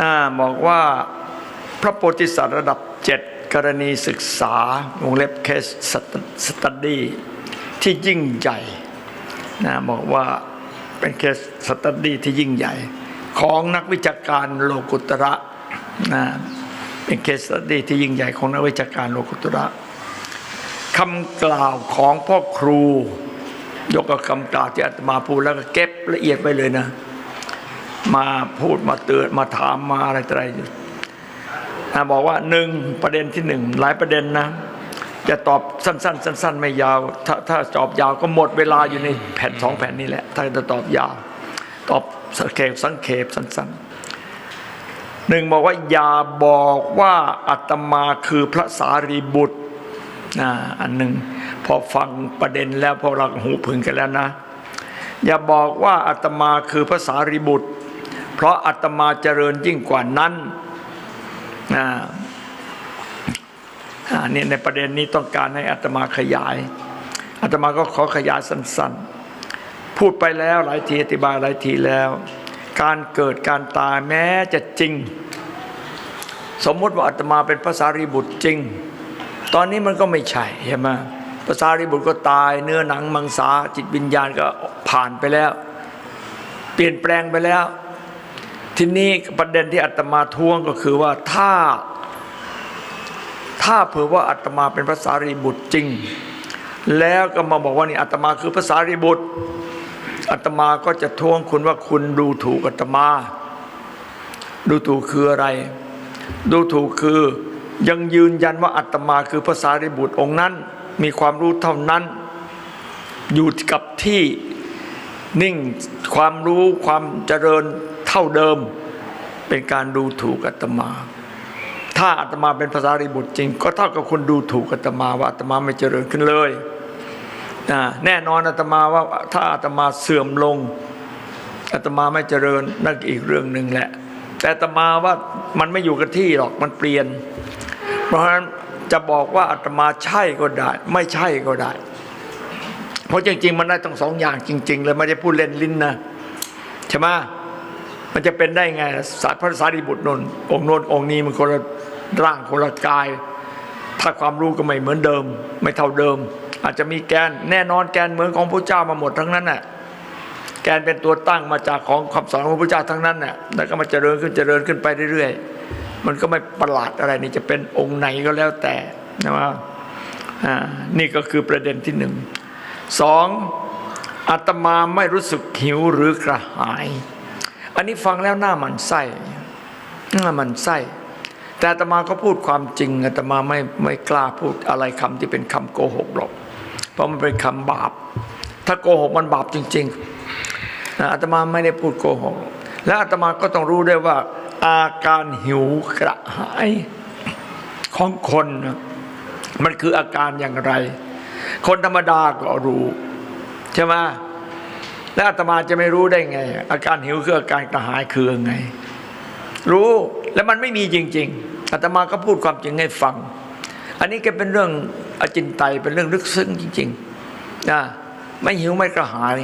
อ่าบอกว่าพระโพธิสัตว์ระดับเจ็ดกรณีศึกษาวงเล็บเคสสตัดดี้ที่ยิ่งใหญ่นะบอกว่าเป็นเคสสตัดดี้ที่ยิ่งใหญ่ ของนักวิชาการโลกุตระนะเป็นเคสสตัดดี้ที่ยิ่งใหญ่ของนักวิชาการโลกุตระคำกล่าวของพ่อครู ยกกับคำกล่าวที่อาตมาพูดแล้วก็เก็บละเอียดไปเลยนะ มาพูดมาเตือนมาถามมาอะไรอะไรอยู่นะบอกว่าหนึ่งประเด็นที่หนึ่งหลายประเด็นนะ จะตอบสั้น ๆ สั้น ๆ ไม่ยาว ถ้าถ้าตอบยาวก็หมดเวลาอยู่ในแผ่นสองแผ่นนี้แหละ ถ้าจะตอบยาว ตอบสังเขปสังเขปสั้น ๆ หนึ่งบอกว่าอย่าบอกว่าอาตมาคือพระสารีบุตรนะอันหนึ่งพอฟังประเด็นแล้วพอเราหูพึงกันแล้วนะ อย่าบอกว่าอาตมาคือพระสารีบุตร เพราะอาตมาเจริญยิ่งกว่านั้นอ่าอ่านี่ในประเด็นนี้ต้องการให้อาตมาขยายอาตมาก็ขอขยายสั้นๆ พูดไปแล้วหลายทีอธิบายหลายทีแล้ว การเกิดการตายแม้จะจริง สมมติว่าอาตมาเป็นพระสารีบุตรจริง ตอนนี้มันก็ไม่ใช่ใช่ไหมพระสารีบุตรก็ตายเนื้อหนังมังสาจิตวิญญาณก็ผ่านไปแล้ว เปลี่ยนแปลงไปแล้ว ทีนี้ประเด็นที่อาตมาท้วงก็คือว่าถ้า ถ้าเผื่อว่าอาตมาเป็นพระสารีบุตรจริง แล้วก็มาบอกว่านี่อาตมาคือพระสารีบุตรอาตมาก็จะท้วงคุณว่าคุณดูถูกอาตมา ดูถูกคืออะไร ดูถูกคือยังยืนยันว่าอาตมาคือพระสารีบุตรองค์นั้น มีความรู้เท่านั้น อยู่กับที่นิ่งความรู้ความเจริญ เท่าเดิมเป็นการดูถูกอาตมา ถ้าอาตมาเป็นภาษารีบุตรจริง ก็เท่ากับคุณดูถูกอาตมาว่าอาตมาไม่เจริญขึ้นเลยนะแน่นอนอาตมาว่าถ้าอาตมาเสื่อมลงอาตมาไม่เจริญนั่นอีกเรื่องหนึ่งแหละ แต่อาตมาว่ามันไม่อยู่กับที่หรอกมันเปลี่ยน เพราะฉะนั้นจะบอกว่าอาตมาใช่ก็ได้ ไม่ใช่ก็ได้ เพราะจริง ๆ มันได้ทั้งสองอย่างจริง ๆ เลยไม่ได้พูดเล่นลิ้นนะใช่ไหม มันจะเป็นได้ไงสารพระสารีบุตรนนท์องค์นนองค์นี้มันคนละร่างคนละกาย ถ้าความรู้ก็ไม่เหมือนเดิม ไม่เท่าเดิม อาจจะมีแกนแน่นอนแกนเหมือนของพระเจ้ามาหมดทั้งนั้นน่ะแกนเป็นตัวตั้งมาจากของคำสอนของพระเจ้าทั้งนั้นน่ะแล้วก็มาเจริญขึ้นเจริญขึ้นไปเรื่อยๆ มันก็ไม่ประหลาดอะไรนี่จะเป็นองค์ไหนก็แล้วแต่นะว่าอ่านี่ก็คือประเด็นที่หนึ่งสองอาตมาไม่รู้สึกหิวหรือกระหาย อันนี้ฟังแล้วหน้ามันไส้หน้ามันไส้ แต่อาตมาก็พูดความจริงอาตมาไม่ไม่กล้าพูดอะไรคำที่เป็นคำโกหกหรอก เพราะมันเป็นคำบาป ถ้าโกหกมันบาปจริงๆนะอาตมาไม่ได้พูดโกหก และอาตมาก็ต้องรู้ได้ว่า อาการหิวกระหายของคนมันคืออาการอย่างไร คนธรรมดาก็รู้ ใช่ไหม แล้วอาตมาจะไม่รู้ได้ไง อาการหิวคืออาการกระหายคือไง รู้แล้วมันไม่มีจริง ๆอาตมาก็พูดความจริงให้ฟัง อันนี้ก็เป็นเรื่องอจินไตยเป็นเรื่องลึกซึ้งจริงๆนะไม่หิวไม่กระหาย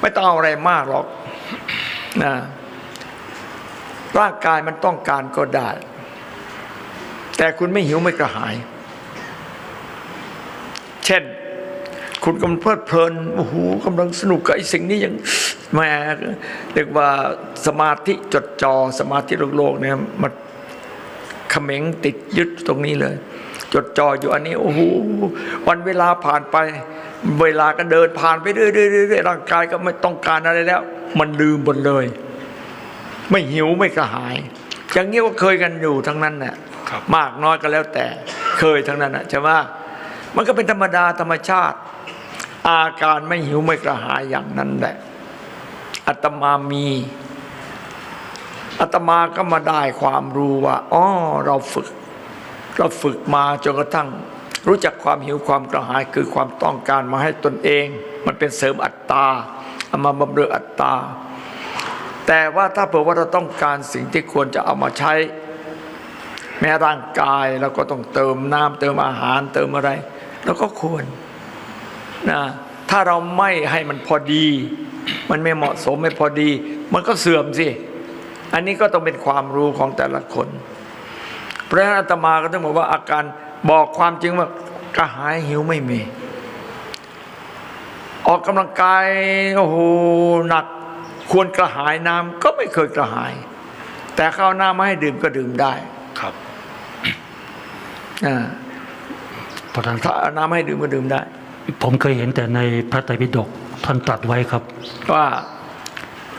ไม่ต้องเอาอะไรมากหรอกนะร่างกายมันต้องการก็ได้ แต่คุณไม่หิวไม่กระหาย เช่น คุณกำลังเพลิดเพลินโอ้โหกำลังสนุกกับไอ้สิ่งนี้ยังแหม่เรียกว่าสมาธิจดจอสมาธิโลกๆเนี่ยมันเขม็งติดยึดตรงนี้เลย จดจ่ออยู่อันนี้โอ้โหวันเวลาผ่านไป เวลาก็เดินผ่านไปเรื่อยๆร่างกายก็ไม่ต้องการอะไรแล้ว มันลืมหมดเลย ไม่หิวไม่กระหาย อย่างนี้ก็เคยกันอยู่ทั้งนั้นน่ะครับมากน้อยก็แล้วแต่เคยทั้งนั้นน่ะใช่ไหม มันก็เป็นธรรมดาธรรมชาติ อาการไม่หิวไม่กระหายอย่างนั้นแหละอาตมามีอาตมาก็มาได้ความรู้ว่าอ๋อเราฝึก เราฝึกมาจนกระทั่ง รู้จักความหิวความกระหายคือความต้องการมาให้ตนเอง มันเป็นเสริมอัตตาเอามาบำเรออัตตา แต่ว่าถ้าเผื่อว่าเราต้องการสิ่งที่ควรจะเอามาใช้ แม้ร่างกายเราก็ต้องเติมน้ำเติมอาหารเติมอะไร เราก็ควรนะถ้าเราไม่ให้มันพอดี มันไม่เหมาะสมไม่พอดี มันก็เสื่อมสิ อันนี้ก็ต้องเป็นความรู้ของแต่ละคน เพราะฉะนั้นอาตมาก็ต้องบอกว่าอาการบอกความจริงว่ากระหายหิวไม่มี ออกกำลังกายโอ้โหหนักควรกระหายน้ำก็ไม่เคยกระหาย แต่ข้าวน้ำมาให้ดื่มก็ดื่มได้ครับอ่า ประธานคถ้ารับเอาน้ำให้ดื่มก็ดื่มได้ ผมเคยเห็นแต่ในพระไตรปิฎกท่านตรัสไว้ครับ ว่า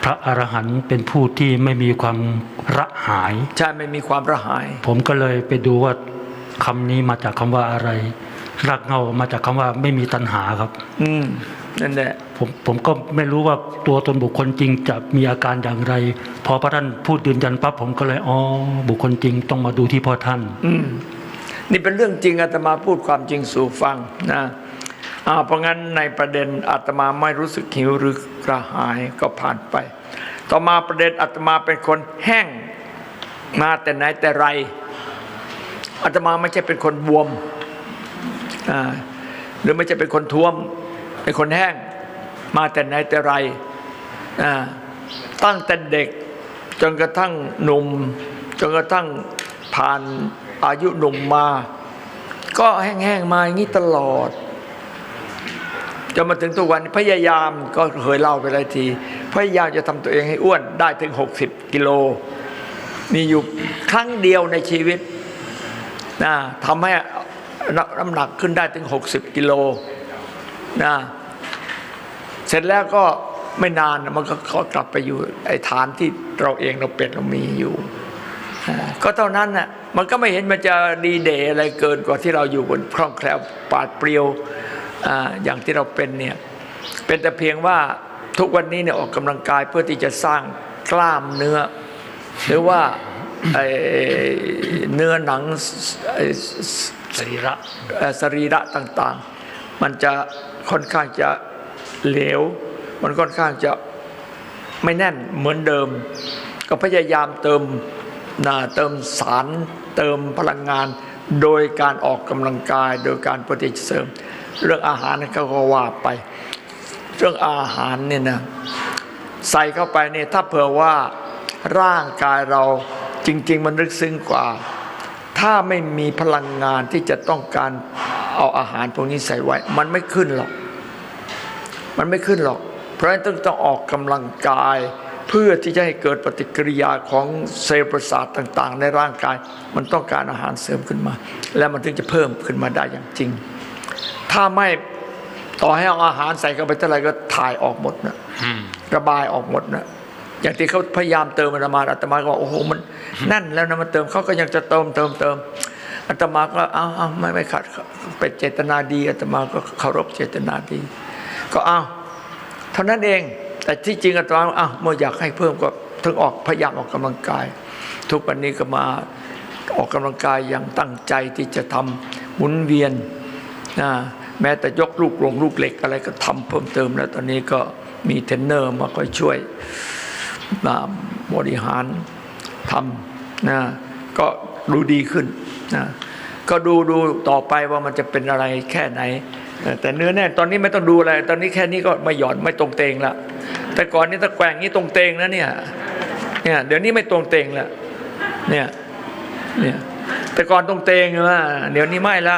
พระอรหันต์เป็นผู้ที่ไม่มีความระหาย ใช่ไม่มีความระหาย ผมก็เลยไปดูว่าคำนี้มาจากคำว่าอะไรรากเหง้ามาจากคำว่าไม่มีตัณหาครับ อืมนั่นแหละผมผมก็ไม่รู้ว่าตัวตนบุคคลจริงจะมีอาการอย่างไร พอพระท่านพูดยืนยันปั๊บผมก็เลยอ๋อบุคคลจริงต้องมาดูที่พ่อท่าน อืม นี่เป็นเรื่องจริงอาตมาพูดความจริงสู่ฟังนะเพราะงั้นในประเด็นอาตมาไม่รู้สึกหิวหรือกระหายก็ผ่านไป ต่อมาประเด็นอาตมาเป็นคนแห้งมาแต่ไหนแต่ไรอาตมาไม่ใช่เป็นคนบวมหรือไม่ใช่เป็นคนท้วม เป็นคนแห้ง มาแต่ไหนแต่ไรตั้งแต่เด็กจนกระทั่งหนุ่ม จนกระทั่งผ่าน อายุหนุ่มมา ก็แห้งๆมาอย่างนี้ตลอดจนมาถึงทุกวันพยายามก็เคยเล่าไปหลายที พยายามจะทำตัวเองให้อ้วนได้ถึง 60 กิโล มีอยู่ครั้งเดียวในชีวิตนะทำให้น้ำหนักขึ้นได้ถึง 60 กิโลนะเสร็จแล้วก็ไม่นานมันก็ก็กลับไปอยู่ไอ้ฐานที่เราเองเราเป็นเรามีอยู่ ก็เท่านั้นน่ะ มันก็ไม่เห็นมันจะดีเดย์อะไรเกินกว่าที่เราอยู่บนคล่องแคล่วปราดเปรียวอ่าอย่างที่เราเป็นเนี่ยเป็นแต่เพียงว่าทุกวันนี้เนี่ยออกกำลังกายเพื่อที่จะสร้างกล้ามเนื้อ หรือว่าไอ้เนื้อหนังไอ้สรีระเอ่อสรีระต่างๆ มันจะค่อนข้างจะเหลว มันค่อนข้างจะไม่แน่นเหมือนเดิม ก็พยายามเติมนาเติมสาร เติมพลังงาน โดยการออกกำลังกาย โดยการปฏิเสริม เรื่องอาหารก็ว่าไป เรื่องอาหารเนี่ยนะใส่เข้าไปเนี่ยถ้าเผื่อว่าร่างกายเราจริง ๆ มันลึกซึ้งกว่า ถ้าไม่มีพลังงานที่จะต้องการเอาอาหารพวกนี้ใส่ไว้ มันไม่ขึ้นหรอก มันไม่ขึ้นหรอก เพราะฉะนั้นต้องต้องออกกำลังกาย เพื่อที่จะให้เกิดปฏิกิริยาของเซลล์ประสาทต่างๆ ในร่างกาย มันต้องการอาหารเสริมขึ้นมา แล้วมันถึงจะเพิ่มขึ้นมาได้อย่างจริง ถ้าไม่ต่อให้เอาอาหารใส่เข้าไปเท่าไหร่ก็ถ่ายออกหมดนะระบายออกหมดนะอย่างที่เขาพยายามเติมอาตมาอาตมาก็บอกโอ้โหมันแน่นแล้วนะมันเติมเขาก็ยังจะเติมเติมเติมอาตมาก็เอาเอาไม่ไม่ขัดเป็นเจตนาดีอาตมาก็เคารพเจตนาดี ก็เอาเท่านั้นเอง แต่ที่จริงอาตมาอ้าวเมื่ออยากให้เพิ่มก็ถึงออกพยายามออกกำลังกาย ทุกวันนี้ก็มาออกกำลังกายอย่างตั้งใจที่จะทำหมุนเวียนนะแม้แต่ยกลูกลงลูกเหล็กอะไรก็ทำเพิ่มเติมแล้วตอนนี้ก็มีเทรนเนอร์มาคอยช่วยมาบริหารทำนะก็ดูดีขึ้นนะก็ดูดูต่อไปว่ามันจะเป็นอะไรแค่ไหน แต่แต่เนื้อแน่ตอนนี้ไม่ต้องดูอะไร ตอนนี้แค่นี้ก็ไม่หย่อนไม่ตรงเตงละ แต่ก่อนนี้ถ้าแกว่งนี้ตรงเตงนะเนี่ยเนี่ยเดี๋ยวนี้ไม่ตรงเตงละเนี่ยเนี่ยแต่ก่อนตรงเตงนะเดี๋ยวนี้ไม่ละ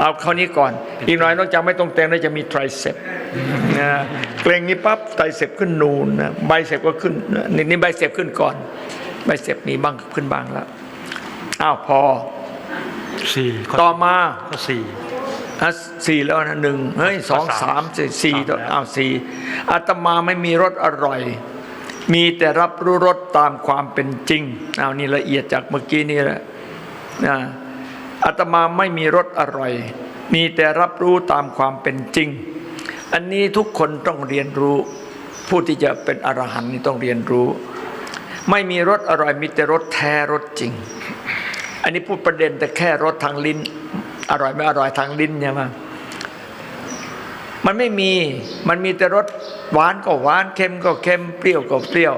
เอาคราวนี้ก่อน อีกหน่อยนอกจากไม่ตรงเตงแล้วจะมีไตรเซปนะเกรงนี้ปั๊บไตรเซปขึ้นนูนนะไบเซปก็ขึ้นนะนี่นี่ไบเซปขึ้นก่อนไบเซปมีบ้างขึ้นบ้างแล้วอ้าวพอสี่ข้ต่อมาข้อสี่ อะสี่แล้วนะหนึ่งเฮ้ยสองสาสามมสี่สี่สามแล้วอ้าวสี่อาตมาไม่มีรสอร่อย มีแต่รับรู้รสตามความเป็นจริงเอานี่ละเอียดจากเมื่อกี้นี่แหละนะอาตมาไม่มีรสอร่อย มีแต่รับรู้ตามความเป็นจริง อันนี้ทุกคนต้องเรียนรู้ ผู้ที่จะเป็นอรหันต์นี่ต้องเรียนรู้ ไม่มีรสอร่อย มีแต่รสแท้รสจริง อันนี้พูดประเด็นแต่แค่รสทางลิ้น อร่อยไม่อร่อยทางลิ้นใช่ไหมมันไม่มีมันมีแต่รสหวานก็หวานเค็มก็เค็มเปรี้ยวก็เปรี้ยว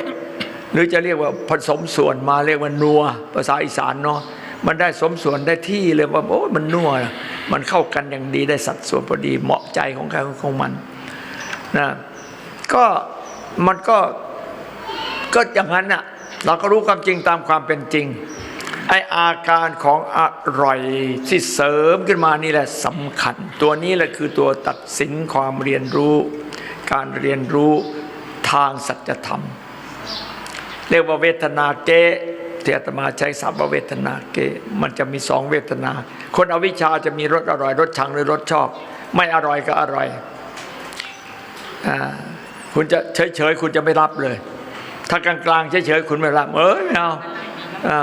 หรือจะเรียกว่าผสมส่วนมาเรียกว่านัว ภาษาอีสานเนาะมันได้สมส่วนได้ที่เลยว่าโอ้มันนัวมันเข้ากันอย่างดีได้สัดส่วนพอดีเหมาะใจของใครของมันนะก็มันก็ก็อย่างนั้นน่ะเราก็รู้ความจริงตามความเป็นจริง ไออาการของอร่อยที่เสริมขึ้นมานี่แหละสำคัญ ตัวนี้แหละคือตัวตัดสินความเรียนรู้ การเรียนรู้ทางสัจธรรม เรียกว่าเวทนาเกที่อาตมาใช้ศัพท์ว่าเวทนาเกมันจะมีสองเวทนา คนอวิชชาจะมีรสอร่อยรสชังหรือรสชอบ ไม่อร่อยก็อร่อยอคุณจะเฉยๆคุณจะไม่รับเลย ถ้ากลางๆเฉยๆคุณไม่รับเอ้ยไม่เอา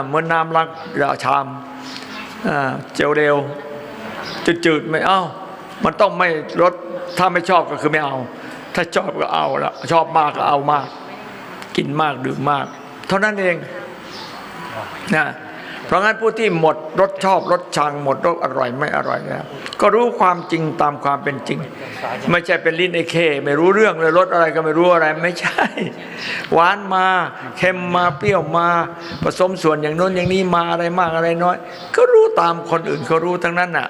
เหมือนน้ำล้างชามเจลเร็วจืดๆไม่เอามันต้องไม่ลดถ้าไม่ชอบก็คือไม่เอา ถ้าชอบก็เอาละชอบมากก็เอามาก กินมากดื่มมาก เท่านั้นเองนะ เพราะงั้นผู้ที่หมดรสชอบรสชังหมดรสอร่อยไม่อร่อยแล้วก็รู้ความจริงตามความเป็นจริง ไม่ใช่เป็นลิ้นไอเค ไม่รู้เรื่องเลยรสอะไรก็ไม่รู้อะไรไม่ใช่ หวานมาเค็มมาเปรี้ยวมา ผสมส่วนอย่างโน้นอย่างนี้มาอะไรมากอะไรน้อย ก็รู้ตามคนอื่นเขารู้ทั้งนั้นน่ะ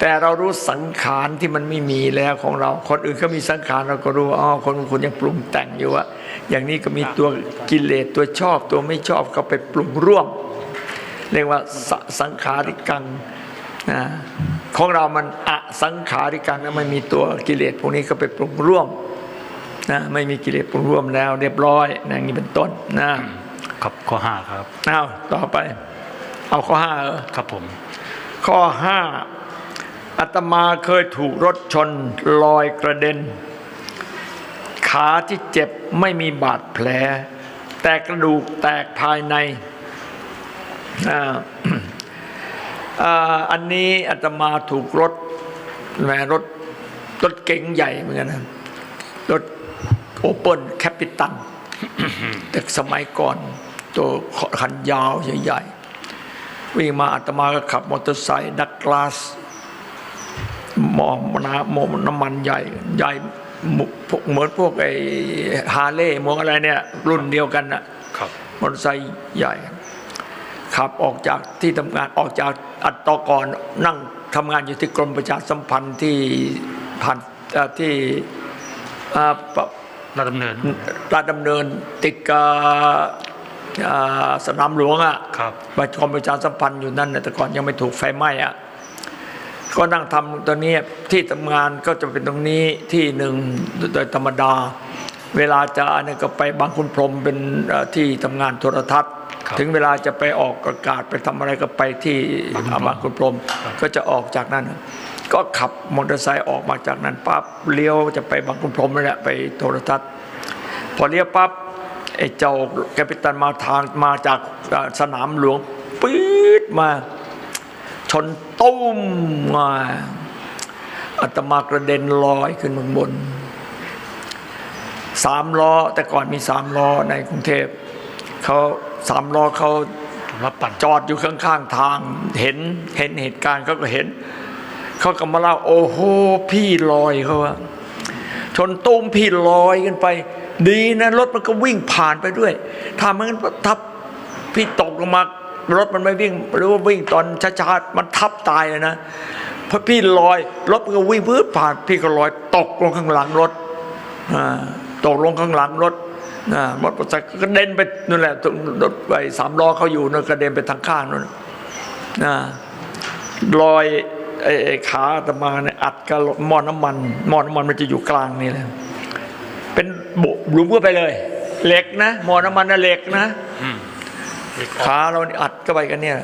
แต่เรารู้สังขารที่มันไม่มีแล้วของเรา คนอื่นเขามีสังขารเราก็รู้อ๋อคนคุณยังปรุงแต่งอยู่ว่าอย่างนี้ก็มีตัวกิเลสตัวชอบตัวไม่ชอบก็ไปปรุงร่วม เรียกว่าสสังขาริกังนะของเรามันอะสังขาริกังนะไม่มีตัวกิเลสพวกนี้ก็ไปปรุงร่วมนะไม่มีกิเลสปรุงร่วมแล้วเรียบร้อยนะอย่างนี้เป็นต้นนะครับข้อห้าครับเอาต่อไป เอาข้อห้าเหรอครับผม ข้อห้าอาตมาเคยถูกรถชนลอยกระเด็น ขาที่เจ็บไม่มีบาดแผล แต่กระดูกแตกภายใน อ่าอ่าอันนี้อาตมาถูกรถแหมรถรถเก๋งใหญ่เหมือนกันนะรถโอเปิลแคปิตันแต่สมัยก่อน ตัวคันยาวใหญ่ๆวิ่งมาอาตมาก็ขับมอเตอร์ไซค์ดักกลาสหมอมนาหมอน้ำมันใหญ่ใหญ่หมุพวกเหมือนพวกไอ้ฮาร์เลย์มวกอะไรเนี่ย รุ่นเดียวกันนะครับมอเตอร์ไซค์ใหญ่ ขับออกจากที่ทำงานออกจากอัตตกรนั่งทำงานอยู่ที่กรมประชาสัมพันธ์ที่ผ่านเอ่อที่อ่าปะราชดำเนินราชดำเนินติดกับอ่าสนามหลวงอะครับประกรมประชาสัมพันธ์อยู่นั่นน่ะแต่ก่อนยังไม่ถูกไฟไหม้อะก็นั่งทำตัวนี้ที่ทำงานก็จะเป็นตรงนี้ที่หนึ่งโดยธรรมดา เวลาจะอันนี้ก็ไปบางคุณพรหมเป็นเอ่อที่ทำงานโทรทัศน์ครับ ถึงเวลาจะไปออกอากาศไปทำอะไรก็ไปที่บางขุนพรหมบางคุณพรหมก็จะออกจากนั้น ก็ขับมอเตอร์ไซค์ออกมาจากนั้นปั๊บเลี้ยวจะไปบางคุณพรหมนั่นแหละไปโทรทัศน์ พอเลี้ยวปั๊บไอ้เจ้าแกปิตันมาทางมาจากเอ่อสนามหลวงปี๊ดมา ชนตุ้มมาอาตมากระเด็นลอยขึ้นเมืองบนสามล้อแต่ก่อนมีสามล้อในกรุงเทพเขา สามล้อเขารับปั่นจอดอยู่ข้างๆทาง เห็นเห็นเหตุการณ์เขาก็เห็นเขาก็มาเล่าโอ้โหพี่ลอยเขาว่าชนตุ้มพี่ลอยกันไป ดีนะรถมันก็วิ่งผ่านไปด้วยถ้ามันทับพี่ตกลงมารถมันไม่วิ่ง หรือว่าวิ่งตอนช้าๆมันทับตายเลยนะเพราะพี่ลอยรถมันก็วิ่งพื้นผ่าน พี่ก็ลอยตกลงข้างหลังรถตกลงข้างหลังรถ นะมอเตอร์ไซค์ก็กระเด็นไปนั่นแหละตรงรถไปสามล้อเขาอยู่นั่นกระเด็นไปทางข้างนั่นนะลอยไอ้ไอ้ขาอาตมาเนี่ยอัดกับหม้อน้ำมันหม้อน้ำมันมันจะอยู่กลางนี่แหละเป็นบุหลุมเข้าไปเลย เหล็กนะหมอน้ำมันนะเหล็กนะอืมขาเรานี่อัดเข้าไปกันเนี่ย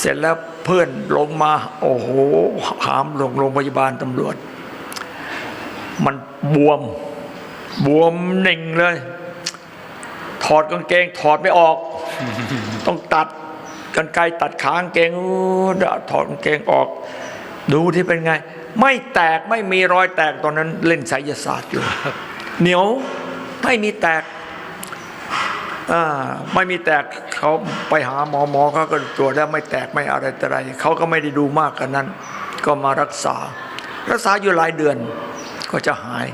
เสร็จแล้วเพื่อนลงมา โอ้โหหามลงโรงพยาบาลตำรวจ มันบวม บวมหนึ่งเลย ถอดกางเกงถอดไม่ออก ต้องตัดกันไกรตัดขากางเกงอู้ถอดกางเกงออก ดูที่เป็นไง ไม่แตกไม่มีรอยแตกตอนนั้นเล่นไสยศาสตร์อยู่เหนียวไม่มีแตกไม่มีแตกเขาไปหาหมอหมอเขาก็ตรวจแล้วไม่แตกไม่อะไรแต่ไรเขาก็ไม่ได้ดูมากกันนั้น ก็มารักษา รักษาอยู่หลายเดือนก็จะหาย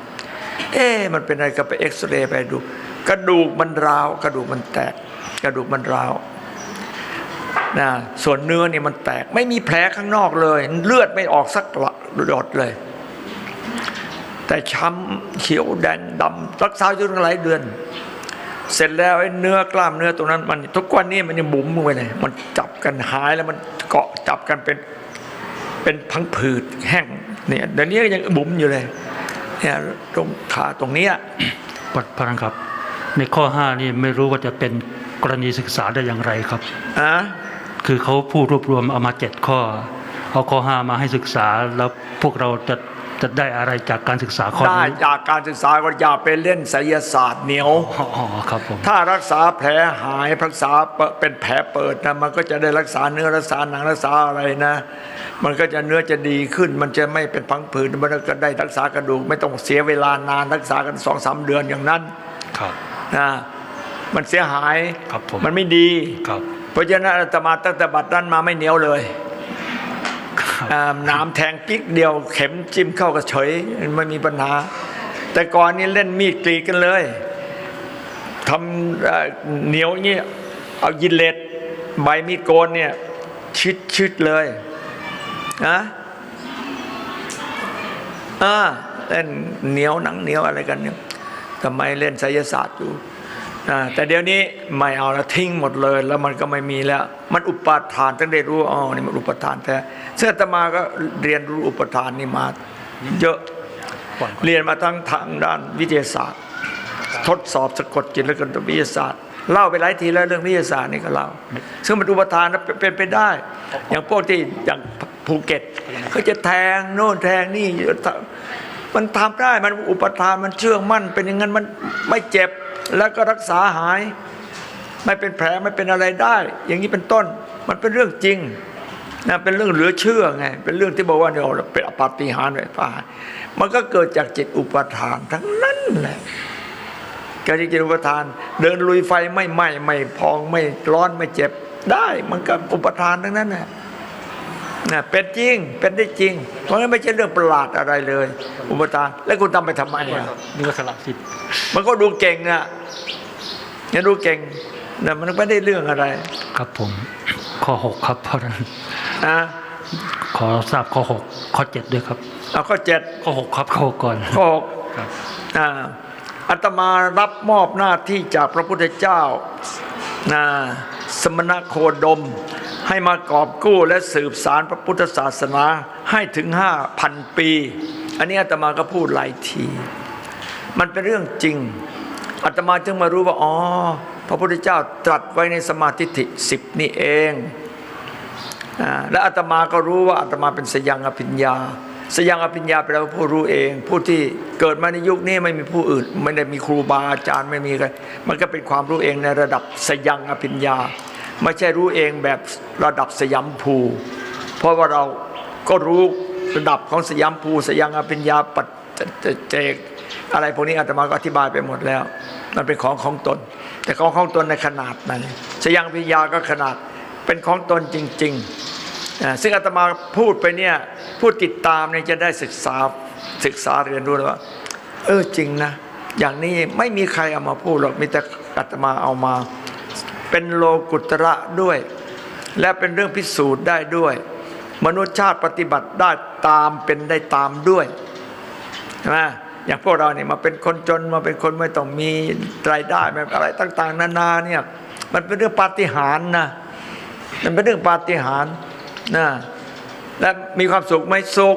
เอ๊มันเป็นอะไรก็ไปเอ็กซเรย์ไปดู กระดูกมันร้าว กระดูกมันแตก กระดูกมันร้าวนะส่วนเนื้อนี่มันแตก ไม่มีแผลข้างนอกเลย เลือดไม่ออกสักหยดเลย แต่ช้ำเขียวแดงดำรักษาอยู่ตั้งหลายเดือน เสร็จแล้วไอ้เนื้อกล้ามเนื้อตรงนั้นมัน ทุกวันนี้มันยังบุ๋มลงไปเลยมันจับกันหายแล้วมันเกาะจับกันเป็นเป็นพังผืดแห้งเนี่ยเดี๋ยวนี้ยังบุ๋มอยู่เลย เนี่ยตรงขาตรงเนี้ยพระพระครับ ในข้อ5นี่ไม่รู้ว่าจะเป็นกรณีศึกษาได้อย่างไรครับอะคือเขาพูดรวบรวมเอามาเจ็ดข้อ เอาข้อ5มาให้ศึกษาแล้วพวกเราจะ จะได้อะไรจากการศึกษาข้อได้นี้จากการศึกษาก็อย่าไปเล่นไสยศาสตร์เหนียวอ๋อครับผมถ้ารักษาแผลหายรักษาเป็นแผลเปิดนะมันก็จะได้รักษาเนื้อรักษาหนังรักษาอะไรนะ มันก็จะเนื้อจะดีขึ้น มันจะไม่เป็นพังผืดมันก็ได้รักษากระดูกไม่ต้องเสียเวลานานรักษากันสองสามเดือนอย่างนั้นครับนะมันเสียหายครับผมมันไม่ดีครับเพราะฉะนั้นอาตมาตั้งแต่บัดนั้นมาไม่เหนียวเลยครับอ่า น้ำแทงกิ๊กเดียวเข็มจิ้มเข้าก็เฉยไม่มีปัญหา แต่ก่อนนี้เล่นมีดกรีกันเลยทำเหนียวอย่างเงี้ยเอายินเล็ดใบมีดโกนเนี่ยชิดชิดเลยนะอ่าเล่นเหนียวหนังเหนียวอะไรกันเนี่ยทำไมเล่นไสยศาสตร์อยู่อ่า แต่เดี๋ยวนี้ไม่เอาแล้วทิ้งหมดเลย แล้วมันก็ไม่มีแล้ว มันอุปาทานตั้งได้รู้อ๋อนี่มันอุปทานแท้เสื้อตมาก็เรียนรู้อุปทานนี่มาเยอะเรียนมาทั้งทางด้านวิทยาศาสตร์ ทดสอบสะกดจิตและกันตวิทยาศาสตร์เล่าไปหลายทีแล้วเรื่องวิทยาศาสตร์นี่ก็เล่าซึ่งมันอุปทานนะเป็นไปได้ อย่างพวกที่อย่างภูเก็ตเขาจะแทงโน่นแทงนี่มันทำได้มันอุปทานมันเชื่องมั่นเป็นอย่างนั้นมันไม่เจ็บ แล้วก็รักษาหาย ไม่เป็นแผลไม่เป็นอะไรได้ อย่างนี้เป็นต้นมันเป็นเรื่องจริงนะเป็นเรื่องเหลือเชื่อไง เป็นเรื่องที่บอกว่าเนี่ยเป็นอปาฏิหาริย์ไฟฟ้ามันก็เกิดจากจิตอุปทานทั้งนั้นแหละการจิตอุปทาน เดินลุยไฟไม่ไหม้ไม่พองไม่ร้อนไม่เจ็บได้ มันก็อุปทานทั้งนั้นแหละ นะเป็นจริงเป็นได้จริง เพราะงั้นไม่ใช่เรื่องประหลาดอะไรเลย อุปทาน แล้วคุณทำไปทำไมอะเนื้อสละสิทธิ์มันก็ดูเก่งอะเนี่ยดูเก่งแต่มันไม่ได้เรื่องอะไร ครับผมข้อ6ครับพระท่านนะขอทราบข้อ6ข้อ7ด้วยครับเอาข้อเจ็ดข้อ6ครับข้อหกก่อนข้อหกครับอ่าอาตมารับมอบหน้าที่จากพระพุทธเจ้านะสมณโคดม ให้มากอบกู้และสืบสารพระพุทธศาสนาให้ถึงห้าพันปี อันนี้อาตมาก็พูดหลายที มันเป็นเรื่องจริงอาตมาจึงมารู้ว่าอ๋อพระพุทธเจ้าตรัสไว้ในสมาธิิสิบนี่เองอและอาตมาก็รู้ว่าอาตมาเป็นสยังอภิญญา สยังอภิญญาแปลว่าผู้รู้เอง ผู้ที่เกิดมาในยุคนี้ไม่มีผู้อื่น ไม่ได้มีครูบาอาจารย์ไม่มีใครมันก็เป็นความรู้เองในระดับสยังอภิญญา ไม่ใช่รู้เองแบบระดับสยามภู เพราะว่าเราก็รู้ระดับของสยามภูสยังอภิญญาปัจเจกอะไรพวกนี้อาตมาก็อธิบายไปหมดแล้ว มันเป็นของของตน แต่ของของตนในขนาดไหนสยังพิยาก็ขนาดเป็นของตนจริงๆ ซึ่งอาตมาพูดไปเนี่ยผู้ติดตามเนี่ยจะได้ศึกษาศึกษาเรียนรู้เลยว่า เออจริงนะ อย่างนี้ไม่มีใครเอามาพูดหรอกมีแต่อาตมาเอามา เป็นโลกุตระด้วย และเป็นเรื่องพิสูจน์ได้ด้วย มนุษยชาติปฏิบัติได้ตามเป็นได้ตามด้วยใช่ไหมอย่างพวกเราเนี่ยมาเป็นคนจนมาเป็นคนไม่ต้องมีรายได้ไม่อะไรต่าง ๆ นานาเนี่ยมันเป็นเรื่องปาฏิหาริย์นะมันเป็นเรื่องปาฏิหาริย์นะและมีความสุขไหม่สุข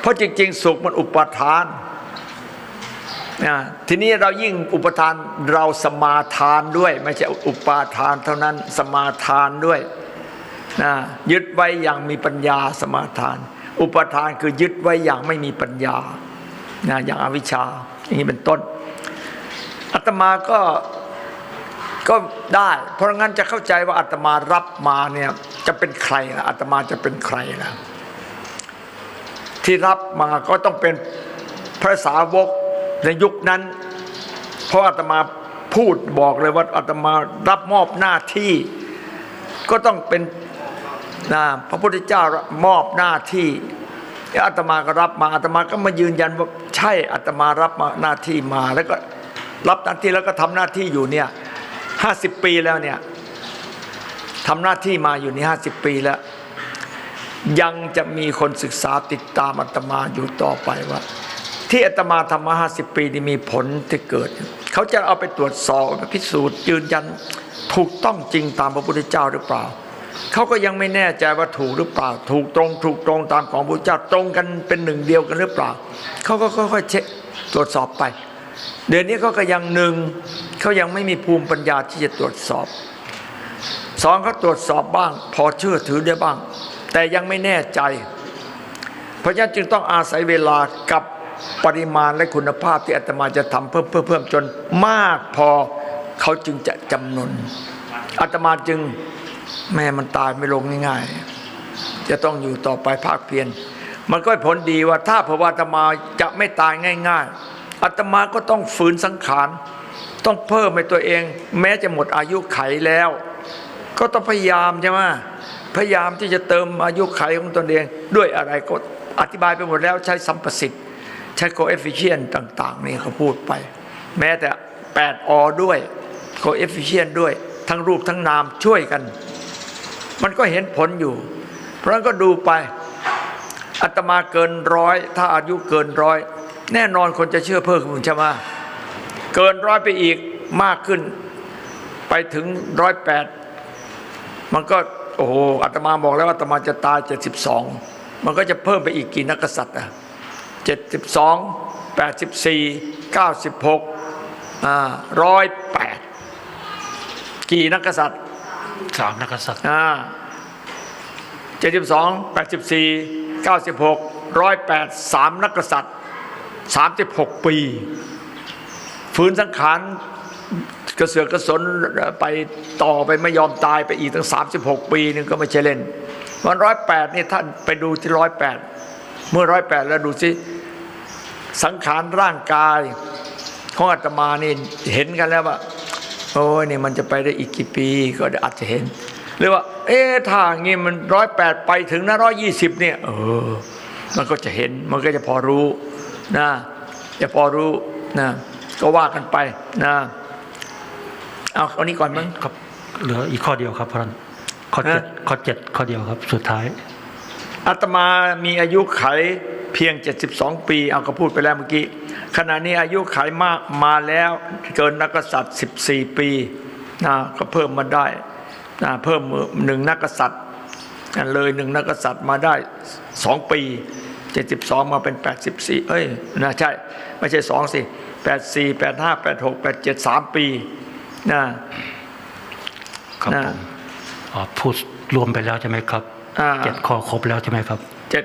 เพราะจริง ๆ สุขมันอุปทานน ทีนี้เรายิ่งอุปทานเราสมาทานด้วย ไม่ใช่อุปาทานเท่านั้นสมาทานด้วยนะยึดไว้อย่างมีปัญญาสมาทาน อุปทานคือยึดไว้อย่างไม่มีปัญญานะอย่างอวิชชาอย่างนี้เป็นต้นอาตมาก็ก็ได้ เพราะงั้นจะเข้าใจว่าอาตมารับมาเนี่ยจะเป็นใครล่ะอาตมาจะเป็นใครล่ะที่รับมาก็ต้องเป็นพระสาวก ในยุคนั้น เพราะอาตมาพูดบอกเลยว่าอาตมารับมอบหน้าที่ ก็ต้องเป็นนะพระพุทธเจ้ามอบหน้าที่อาตมาก็รับมาอาตมาก็มายืนยันว่าใช่อาตมารับมาหน้าที่มา แล้วก็รับหน้าที่แล้วก็ทำหน้าที่อยู่เนี่ยห้าสิบปีแล้วเนี่ยทำหน้าที่มาอยู่นี่ห้าสิบปีแล้ว ยังจะมีคนศึกษาติดตามอาตมาอยู่ต่อไปว่า ที่อาตมาทำมาห้าสิบปีนี่มีผลที่เกิด เขาจะเอาไปตรวจสอบพิสูจน์ยืนยันถูกต้องจริงตามพระพุทธเจ้าหรือเปล่า เขาก็ยังไม่แน่ใจว่าถูกหรือเปล่า ถูกตรงถูกตรงตามของพระพุทธเจ้าตรงกันเป็นหนึ่งเดียวกันหรือเปล่า เขาก็ค่อยๆเช็คตรวจสอบไป เดี๋ยวนี้เขาก็ยังหนึ่งเขายังไม่มีภูมิปัญญาที่จะตรวจสอบสองเขาตรวจสอบบ้าง พอเชื่อถือได้บ้าง แต่ยังไม่แน่ใจ เพราะฉะนั้นจึงต้องอาศัยเวลากับ ปริมาณและคุณภาพที่อาตมาจะทำเพิ่มเพิ่มเพิ่มจนมากพอเขาจึงจะจำนนอาตมาจึงแม่มันตายไม่ลงง่ายๆ จะต้องอยู่ต่อไปภาคเพียรมันก็ผลดีว่าถ้าพระวาตมาจะไม่ตายง่าย ๆอาตมาก็ต้องฝืนสังขารต้องเพิ่มให้ตัวเอง แม้จะหมดอายุไขแล้ว ก็ต้องพยายามใช่ไหมพยายามที่จะเติมอายุไขของตนเอง ด้วยอะไรก็อธิบายไปหมดแล้วใช้สัมประสิทธิ์ ใช้โคเอฟฟิเชนต่าง ๆ นี่เขาพูดไป แม้แต่ 8 อด้วยโคเอฟฟิเชนด้วย ทั้งรูปทั้งนามช่วยกัน มันก็เห็นผลอยู่ เพราะนั้นก็ดูไปอาตมาเกินร้อยถ้าอายุเกินร้อยแน่นอนคนจะเชื่อเพิ่มขึ้นใช่ไหมเกินร้อยไปอีกมากขึ้น ไปถึงร้อยแปดมันก็โอ้โหอาตมาบอกแล้วว่าอาตมาจะตายเจ็ดสิบสองมันก็จะเพิ่มไปอีกกี่นักกษัตริย์อะ เจ็ดสิบสองแปดสิบสี่เก้าสิบหกอ่าร้อยแปดกี่นักกษัตริย์สามนักษัตริย์อ่าเจ็ดสิบสองแปดสิบสี่เก้าสิบหกร้อยแปดสามนักกษัตริย์สามสิบหกปี ฟื้นสังขารกระเสือกกระสนไปต่อไปไม่ยอมตายไปอีกตั้ง 36 ปีนึงก็ไม่ใช่เล่นวันร้อยแปดนี่ท่านไปดูที่ร้อยแปด เมื่อร้อยแปดแล้วดูสิสังขารร่างกายของอาตมานี่เห็นกันแล้วว่าโอ้ยนี่มันจะไปได้อีกกี่ปีก็อาจจะเห็น หรือว่า เอ๊ะถ้าอย่างงี้มันร้อยแปดไปถึงนะร้อยยี่สิบเนี่ย เออ มันก็จะเห็นมันก็จะพอรู้นะจะพอรู้นะก็ว่ากันไปนะเอาเอานี้ก่อนมั้งครับเหลืออีกข้อเดียวครับพระท่านข้อเจ็ดฮะข้อเจ็ดข้อเดียวครับ สุดท้าย อาตมามีอายุไขเพียง 72 ปี เอาก็พูดไปแล้วเมื่อกี้ ขณะนี้อายุไขมากมาแล้วเกินนักกษัตริย์ 14 ปีนะก็เพิ่มมาได้นะเพิ่มหนึ่งนักกษัตริย์เลยหนึ่งนักกษัตริย์มาได้ 2 ปี 72 มาเป็น 84 เอ้ยนะใช่ ไม่ใช่ 2 สิ 84 85 86 87 3 ปีนะครับนะผมอ๋อพูดรวมไปแล้วใช่ไหมครับอ่า เจ็ดข้อครบแล้วใช่ไหมครับเจ็ด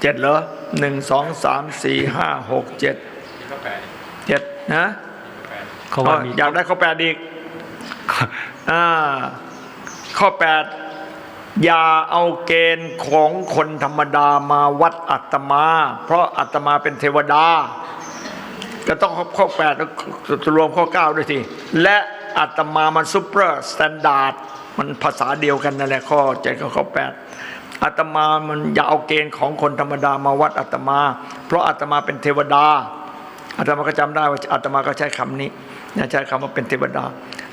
เจ็ดเหรอหนึ่งสองสามสี่ห้าหกเจ็ดเจ็ดนะเขาว่ามีอยากได้ข้อแปดอีกอ่าข้อแปดอย่าเอาเกณฑ์ของคนธรรมดามาวัดอัตมา เพราะอัตมาเป็นเทวดาก็ต้องข้อแปดแล้วจะรวมข้อเก้าด้วยทีและอัตมามันซูเปอร์สแตนดาร์ดมันภาษาเดียวกันนั่นแหละข้อเจ็ดกับข้อแปด อัตมามันอย่าเอาเกณฑ์ของคนธรรมดามาวัดอัตมา เพราะอัตมาเป็นเทวดาอาตมาก็จำได้ว่าอาตมาก็ใช้คำนี้นใช้คำว่าเป็นเทวดา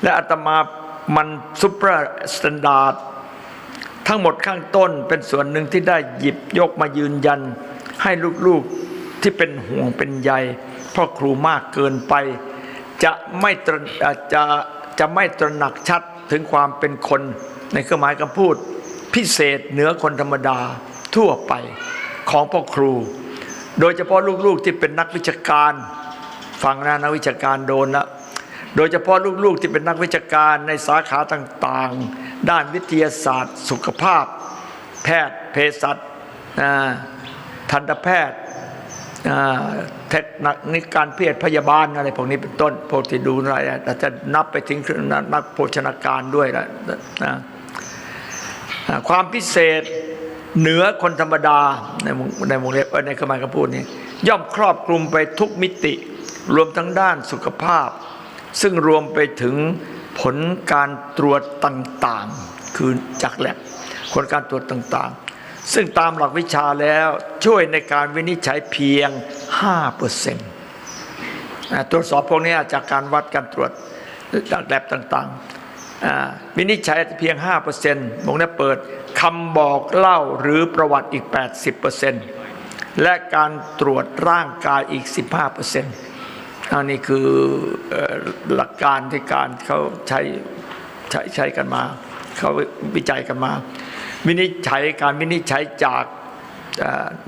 และอาตมามันซูเปอร์สแตนดาร์ดทั้งหมดข้างต้นเป็นส่วนหนึ่งที่ได้หยิบยกมายืนยัน ให้ลูกๆที่เป็นห่วงเป็นใยเพราะครูมากเกินไป จะไม่จะจะไม่ตระหนักชัดถึงความเป็นคนในเครื่องหมายคำพูด พิเศษเหนือคนธรรมดาทั่วไปของพ่อครู โดยเฉพาะลูกๆที่เป็นนักวิชาการฟังนะนักวิชาการโดนละโดยเฉพาะลูกๆที่เป็นนักวิชาการในสาขาต่างๆ ด้านวิทยาศาสตร์ สุขภาพ แพทย์เภสัชทันตแพทย์เทคนิคการแพทย์พยาบาลอะไรพวกนี้เป็นต้นพวกที่ดูอะไรอาจจะนับไปถึงนักโภชนาการด้วยนะนะ ความพิเศษเหนือคนธรรมดาในในวงเล็บในคำหมายคำพูดนี้ ย่อมครอบคลุมไปทุกมิติ รวมทั้งด้านสุขภาพ ซึ่งรวมไปถึงผลการตรวจต่างๆ คือจากแลบผลการตรวจต่างๆ ซึ่งตามหลักวิชาแล้วช่วยในการวินิจฉัยเพียง5%อ่าตรวจสอบพวกนี้จากการวัดการตรวจจากแลบต่างๆ วินิจฉัยเพียง 5%วงเล็บเปิดคำบอกเล่าหรือประวัติอีก 80%และการตรวจร่างกายอีก 15%อันนี้คือหลักการที่การเขาใช้ใช้ใช้กันมา เขาวิจัยกันมา วินิจฉัยการวินิจฉัยจาก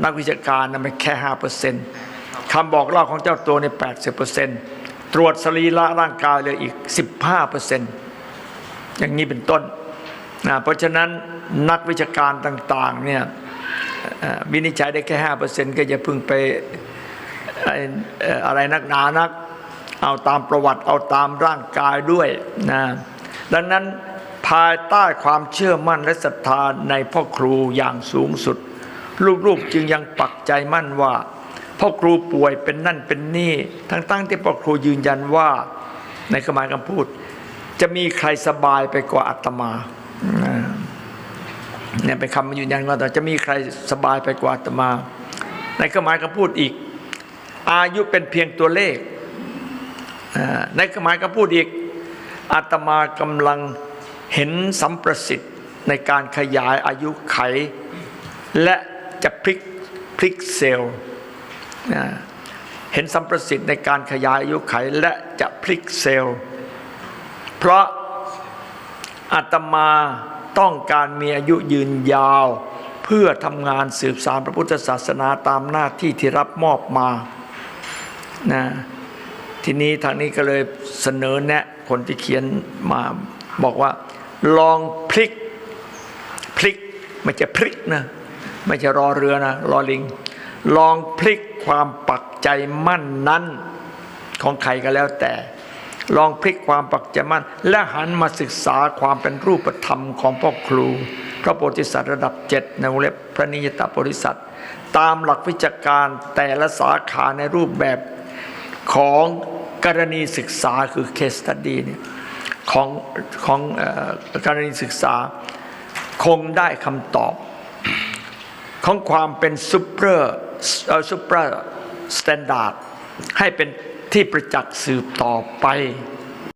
นักวิชาการนะมันแค่ห้าเปอร์เซนต์คำบอกเล่าของเจ้าตัวในแปดสิบเปอร์เซนต์ตรวจสรีระร่างกายเลยอีกสิบห้าเป อย่างนี้เป็นต้นนะเพราะฉะนั้นนักวิชาการต่างๆเนี่ยวินิจฉัยได้แค่ห้าเปอร์เซ็นต์ก็อย่าพิ่งไปเอ่อเอ่ออะไรนักหนานัก เอาตามประวัติเอาตามร่างกายด้วยนะดังนั้นภายใต้ความเชื่อมั่นและศรัทธาในพ่อครูอย่างสูงสุด ลูกๆจึงยังปักใจมั่นว่า พ่อครูป่วยเป็นนั่นเป็นนี่ ทั้งๆที่พ่อครูยืนยันว่าในขมายคำพูด จะมีใครสบายไปกว่าอาตมาเนี่ยเป็นคำยืนยันว่าแต่จะมีใครสบายไปกว่าอาตมา ในขมายคำพูดอีก อายุเป็นเพียงตัวเลขในหมายก็พูดอีกอาตมากำลังเห็นสัมประสิทธิ์ในการขยายอายุไข และจะพลิกพลิกเซลล์เห็นสัมประสิทธิ์ในการขยายอายุไข และจะพลิกเซลล์ เพราะอาตมาต้องการมีอายุยืนยาว เพื่อทำงานสืบสารพระพุทธศาสนาตามหน้าที่ที่รับมอบมานะทีนี้ทางนี้ก็เลยเสนอแนะคนที่เขียนมาบอกว่า ลองพลิกพลิกไม่ใช่พลิกนะไม่ใช่รอเรือนะรอลิง ลองพลิกความปักใจมั่นนั้นของใครก็แล้วแต่ ลองพลิกความปักใจมั่น และหันมาศึกษาความเป็นรูปธรรมของพ่อครู พระโพธิสัตว์ระดับเจ็ดในวงเล็บพระนิยตโพธิสัตว์ตามหลักวิชาการแต่ละสาขาในรูปแบบของกรณีศึกษาคือ case study เนี่ยของของกรณีศึกษาคงได้คำตอบ ของความเป็นซูเปอร์ซูเปอร์สแตนดาร์ดให้เป็น ที่ประจักษ์สืบต่อไป